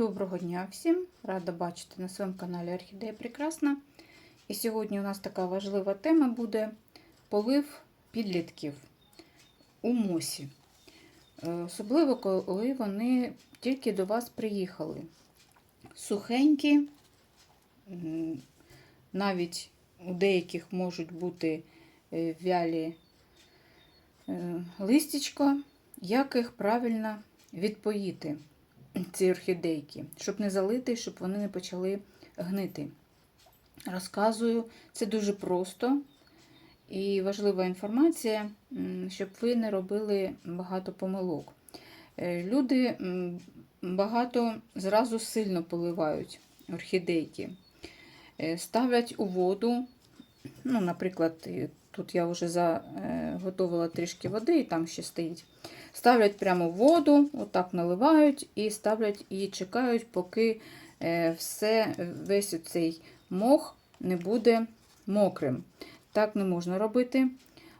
Доброго дня всім! Рада бачити на своєму каналі Орхідея Прекрасна. І сьогодні у нас така важлива тема буде полив підлітків у мосі. Е, Особливо, коли вони тільки до вас приїхали. Сухенькі, навіть у деяких можуть бути е, вялі е, листячка, як їх правильно відпоїти ці орхідейки, щоб не залити, щоб вони не почали гнити. Розказую, це дуже просто і важлива інформація, щоб ви не робили багато помилок. Е, Люди багато зразу сильно поливають орхідейки, Е, ставлять у воду. Ну, Наприклад, тут я вже заготовила трішки води, і там ще стоїть. Ставлять прямо в воду, отак наливають і ставлять і чекають, поки е, все, весь цей мох не буде мокрим. Так не можна робити.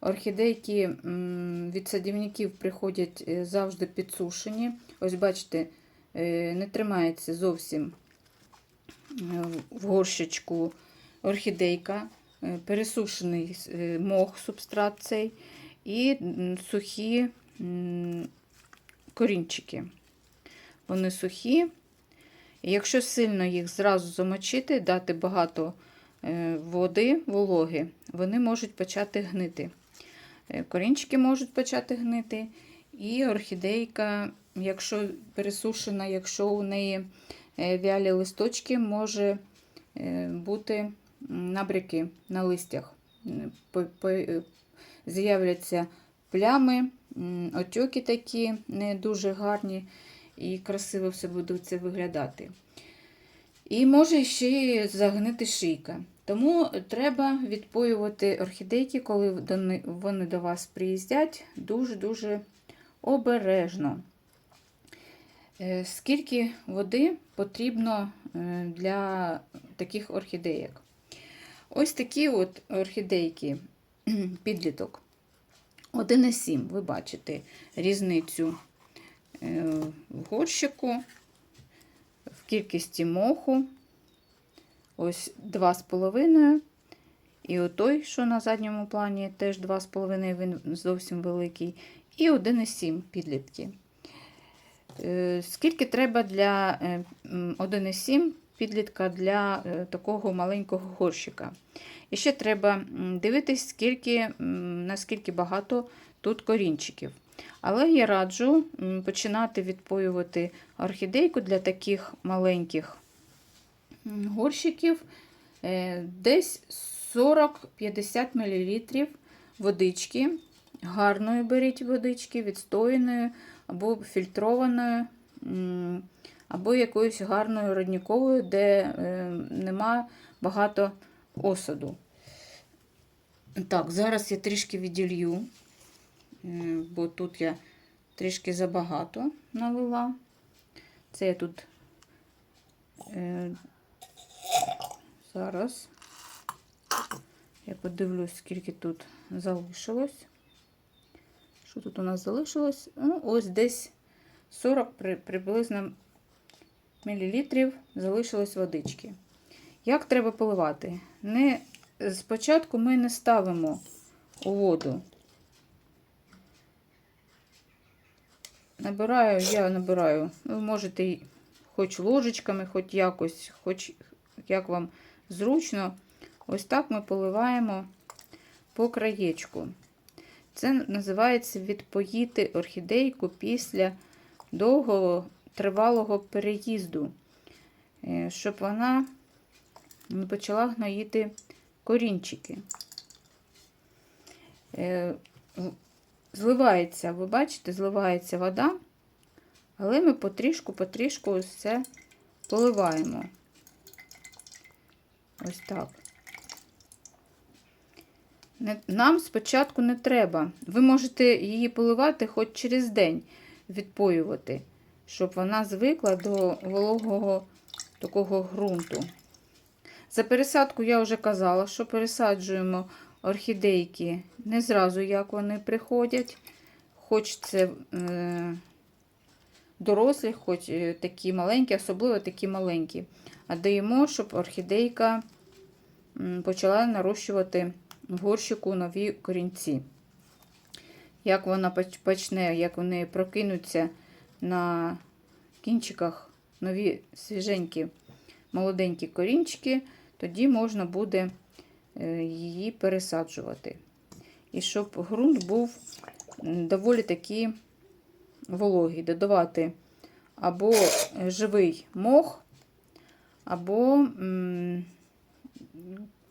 Орхідейки від садівників приходять е, завжди підсушені. Ось, бачите, е, не тримається зовсім в горщичку орхідейка, пересушений мох, субстрат цей, і сухі корінчики. Вони сухі. Якщо сильно їх зразу замочити, дати багато е, води, вологи, вони можуть почати гнити. Е, Корінчики можуть почати гнити. І орхідейка, якщо пересушена, якщо у неї е, вялі листочки, може бути набряки на листях. З'являться плями, м, отьоки такі не дуже гарні і красиво все буде це виглядати. І може ще загнити шийка. Тому треба відпоювати орхідейки, коли вони до вас приїздять, дуже-дуже обережно. Е, Скільки води потрібно е, для таких орхідеїк? Ось такі от орхідейки підліток. 1,7. Ви бачите різницю е, в горщику, в кількості моху. Ось 2,5. І отой, що на задньому плані, теж 2,5, він зовсім великий. І 1,7 підлітки. Е, Скільки треба для е, м, 1,7 підлітка для е, такого маленького горщика? І ще треба дивитись, скільки, наскільки багато тут корінчиків. Але я раджу починати відпоювати орхідейку для таких маленьких горщиків е, десь 40-50 мл водички. Гарної беріть водички, відстояної або фільтрованої, або якоюсь гарною родніковою, де е, нема багато осаду. Так, зараз я трішки віділью, бо тут я трішки забагато налила. Це я тут е, зараз я подивлюсь, скільки тут залишилось. Що тут у нас залишилось? Ну, ось десь 40 при, приблизно мілілітрів залишилось водички. Як треба поливати? Не, спочатку ми не ставимо у воду. Набираю, я набираю, ви можете хоч ложечками, хоч якось, хоч як вам зручно. Ось так ми поливаємо по краєчку. Це називається відпоїти орхідейку після довгого тривалого переїзду, е, щоб вона почала гноїти корінчики. Е, Зливається, ви бачите, зливається вода, але ми потрішку-потрішку ось це поливаємо. Ось так. Нам спочатку не треба. Ви можете її поливати хоч через день відпоювати, щоб вона звикла до вологого такого ґрунту. За пересадку я вже казала, що пересаджуємо орхідейки не зразу, як вони приходять. Хоч це е, дорослі, хоч е, такі маленькі, особливо такі маленькі. А даємо, щоб орхідейка почала нарощувати в горщику нові корінці. Як вона почне, як вони прокинуться на кінчиках нові свіженькі молоденькі корінчики, тоді можна буде е, її пересаджувати. І щоб ґрунт був доволі такий вологий, додавати або е, живий мох, або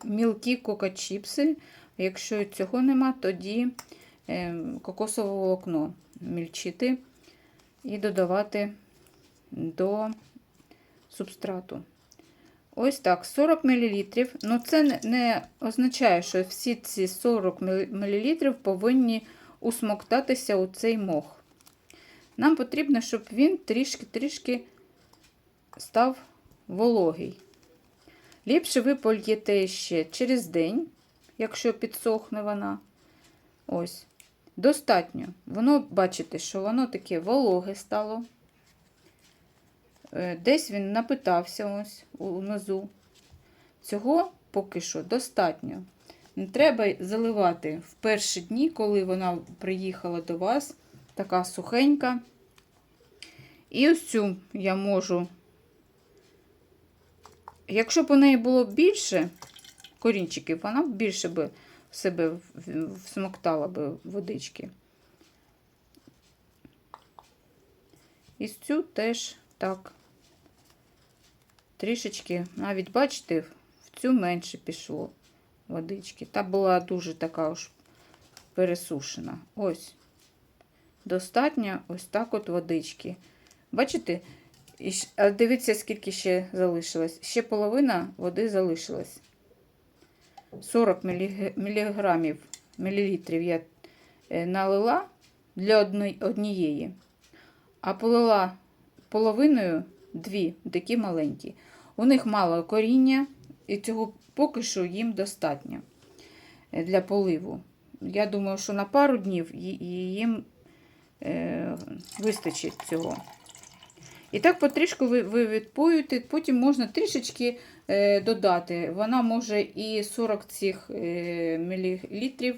мілкі кокочіпси. Якщо цього нема, тоді е, кокосове волокно мільчити і додавати до субстрату. Ось так, 40 мл. Ну, це не- означає, що всі ці 40 мл повинні усмоктатися у цей мох. Нам потрібно, щоб він трішки-трішки став вологий. Ліпше ви польєте ще через день, якщо підсохне вона. Ось. Достатньо. Воно, бачите, що воно таке вологе стало. Е, Десь він напитався ось унизу. Цього поки що достатньо. Не треба заливати в перші дні, коли вона приїхала до вас, така сухенька. І ось цю я можу, якщо б у неї було більше корінчиків, вона б більше би в себе всмоктала би водички. І цю теж так трішечки, навіть бачите, в цю менше пішло водички. Та була дуже така уж пересушена. Ось. Достатньо ось так от водички. Бачите? А дивіться, скільки ще залишилось. Ще половина води залишилась. 40 міліграмів, мілілітрів я е, налила для однієї, а полила половиною дві, такі маленькі. У них мало коріння, і цього поки що їм достатньо для поливу. Я думаю, що на пару днів їм е, вистачить цього. І так потрішку ви, відпоюєте, потім можна трішечки е, додати. Вона може і 40 цих е, мілілітрів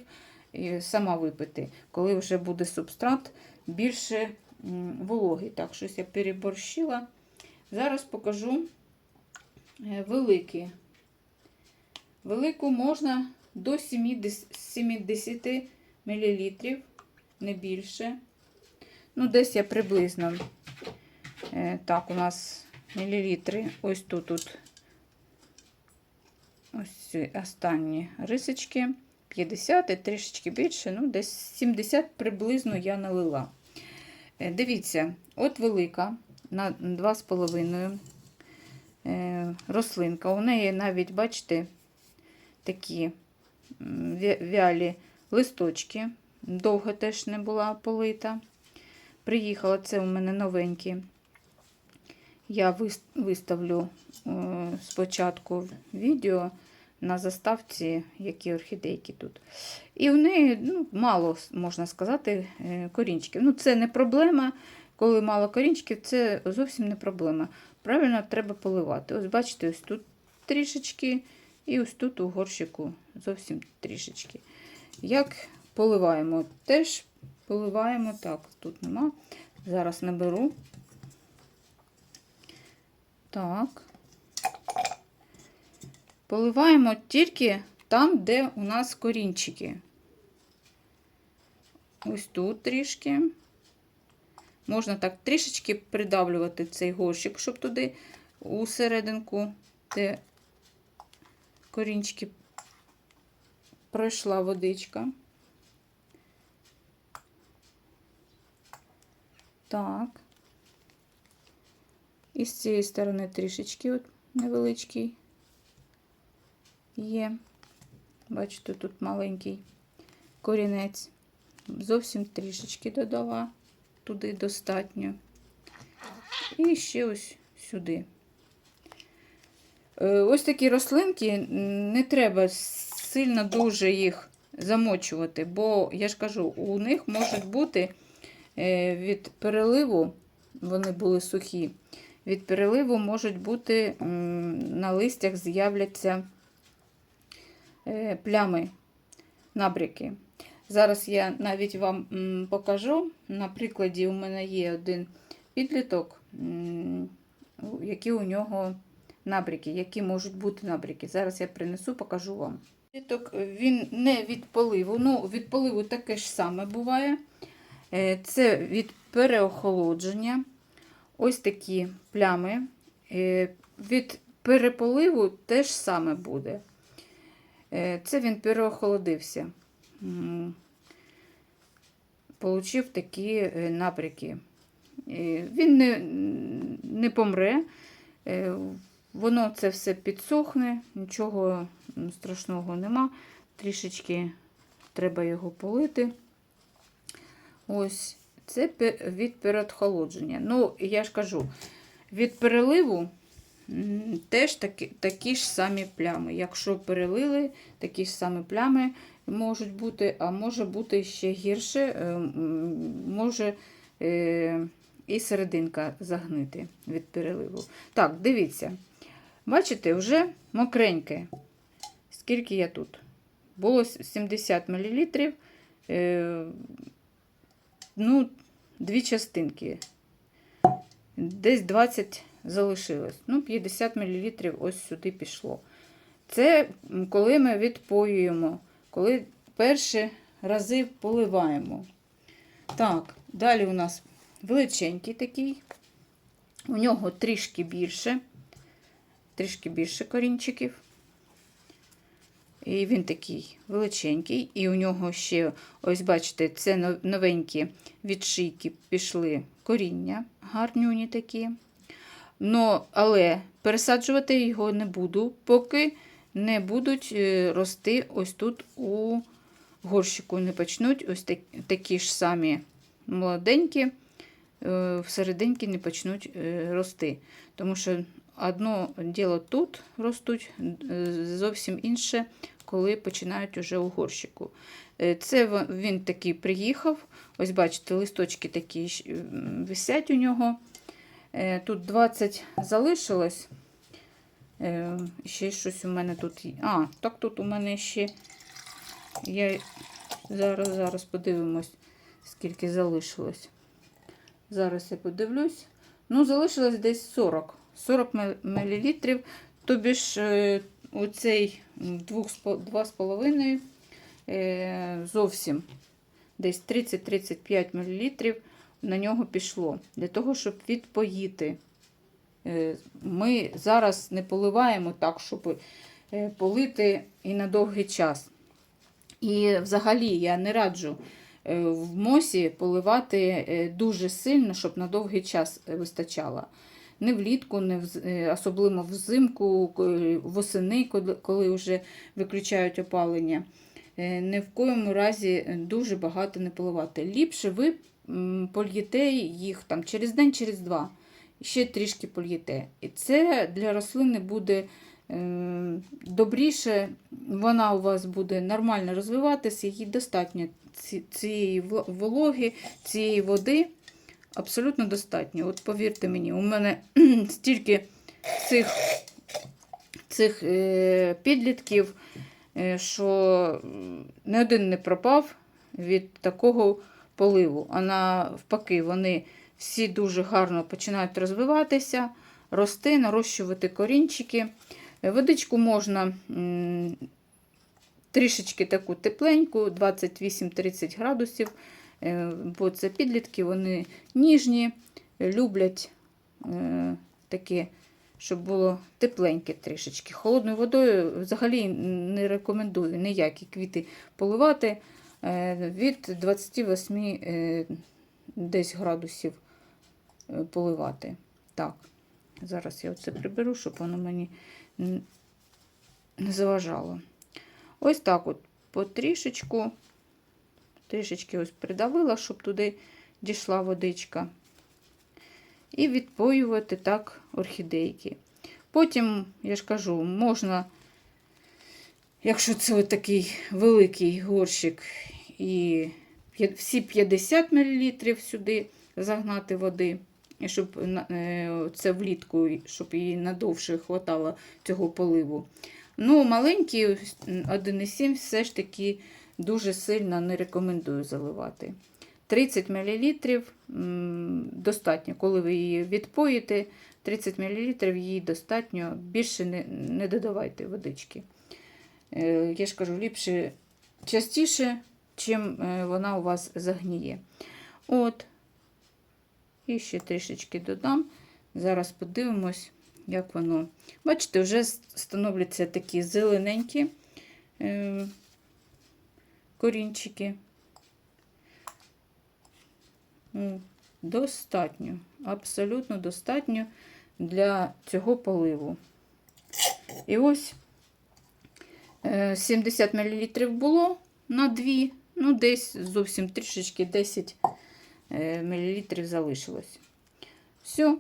сама випити, коли вже буде субстрат більше вологий. Так, щось я переборщила. Зараз покажу е, великі. Велику можна до 70, 70 мл, не більше. Ну, десь я приблизно. Е, Так, у нас мілілітри. Ось тут, тут ось останні рисочки. 50 і трішечки більше, ну, десь 70 приблизно я налила. Е, Дивіться, от велика на 2,5 е, рослинка. У неї навіть, бачите, такі вялі листочки. Довго теж не була полита. Приїхала, це у мене новенькі. Я виставлю е, спочатку відео на заставці, які орхідейки тут. І в неї ну, мало, можна сказати, е, корінчиків. Ну, це не проблема. Коли мало корінчиків, це зовсім не проблема. Правильно треба поливати. Ось бачите, ось тут трішечки, і ось тут у горщику зовсім трішечки. Як поливаємо? Теж поливаємо так, тут нема. Зараз наберу. Так. Поливаємо тільки там, де у нас корінчики. Ось тут трішки. Можна так трішечки придавлювати цей горщик, щоб туди у серединку, де корінчики пройшла водичка. Так. І з цієї сторони трішечки от невеличкий є. Бачите, тут маленький корінець. Зовсім трішечки додала, туди достатньо. І ще ось сюди. Е, Ось такі рослинки, не треба сильно дуже їх замочувати, бо, я ж кажу, у них можуть бути е, від переливу вони були сухі. Від переливу можуть бути на листях з'являться е, плями, набряки. Зараз я навіть вам покажу. На прикладі у мене є один підліток, які у нього набряки, які можуть бути набряки. Зараз я принесу, покажу вам. Підліток він не від поливу. Ну, від поливу таке ж саме буває. Е, Це від переохолодження. Ось такі плями. Е, Від переполиву теж саме буде. Е, Це він переохолодився. Получив такі е, набряки. Е, Він не, не помре, Е, воно це все підсохне, нічого страшного нема. Трішечки треба його полити. Ось це від переохолодження. Ну, я ж кажу, від переливу теж такі, такі ж самі плями. Якщо перелили, такі ж самі плями можуть бути, а може бути ще гірше, е, може е, і серединка загнити від переливу. Так, дивіться. Бачите, вже мокреньке. Скільки я тут? Було 70 мл. Е, ну, дві частинки. Десь 20 залишилось. Ну, 50 мл ось сюди пішло. Це коли ми відпоюємо, коли перші рази поливаємо. Так, далі у нас величенький такий. У нього трішки більше, трішки більше корінчиків. І він такий величенький. І у нього ще, ось бачите, це но- новенькі відшийки пішли коріння, гарнюні такі. Но, але пересаджувати його не буду, поки не будуть е, рости ось тут у горщику. Не почнуть ось так, такі ж самі молоденькі, е, всерединки не почнуть е, рости. Тому що одно діло тут ростуть, зовсім інше, коли починають уже у горщику. Це він такий приїхав. Ось бачите, листочки такі висять у нього. Е, Тут 20 залишилось. Е, Ще щось у мене тут є. А, так тут у мене ще. Я зараз, зараз подивимось, скільки залишилось. Зараз я подивлюсь. Ну, залишилось десь 40. 40 мл. Тобі ж оцей 2,5 е, зовсім десь 30-35 мл на нього пішло. Для того, щоб відпоїти. Е, Ми зараз не поливаємо так, щоб е, полити і на довгий час. І взагалі я не раджу е, в мосі поливати дуже сильно, щоб на довгий час вистачало. Не влітку, не е, особливо взимку, восени, коли- вже виключають опалення. Ні в коєму разі дуже багато не поливати. Ліпше ви польєте їх там через день, через два. Ще трішки польєте. І це для рослини буде е, добріше, вона у вас буде нормально розвиватися, їй достатньо цієї вологи, цієї води. Абсолютно достатньо. От повірте мені, у мене стільки цих, цих е, підлітків, е, що не один не пропав від такого поливу. А навпаки, вони всі дуже гарно починають розвиватися, рости, нарощувати корінчики. Е, Водичку можна трішечки таку тепленьку, 28-30 градусів, е, бо це підлітки, вони ніжні, люблять е, таке, щоб було тепленьке трішечки. Холодною водою взагалі не рекомендую ніякі квіти поливати від 28 е, десь градусів е, поливати. Так, зараз я оце приберу, щоб воно мені не заважало. Ось так от потрішечку, трішечки ось придавила, щоб туди дійшла водичка. І відпоювати так орхідейки. Потім, я ж кажу, можна, якщо це такий великий горщик, і всі 50 мл сюди загнати води. щоб е, це влітку, щоб їй надовше хватало цього поливу. Ну, маленький 1,7 все ж таки дуже сильно не рекомендую заливати. 30 мл достатньо, коли ви її відпоїте, 30 мл їй достатньо, більше не, не додавайте водички. Е, Я ж кажу, ліпше частіше, чим е, вона у вас загніє. От. І ще трішечки додам. Зараз подивимось, як воно. Бачите, вже становляться такі зелененькі е, корінчики. Ну, Достатньо, абсолютно достатньо для цього поливу. І ось 70 мл було на 2, ну десь зовсім трішечки 10 мл залишилось. Все.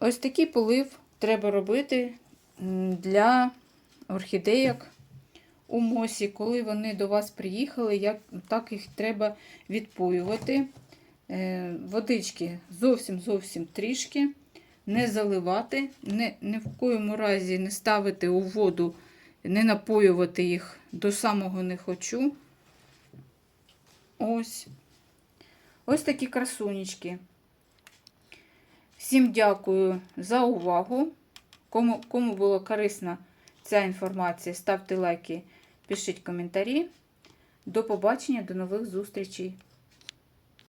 Ось такий полив треба робити для орхідеєк у мосі. Коли вони до вас приїхали, як, так їх треба відпоювати. Е, Водички зовсім-зовсім трішки. Не заливати, не, ні в коєму разі не ставити у воду, не напоювати їх до самого не хочу. Ось. Ось такі красунечки. Всім дякую за увагу. Кому, кому була корисна ця інформація, ставте лайки, пишіть коментарі. До побачення, до нових зустрічей.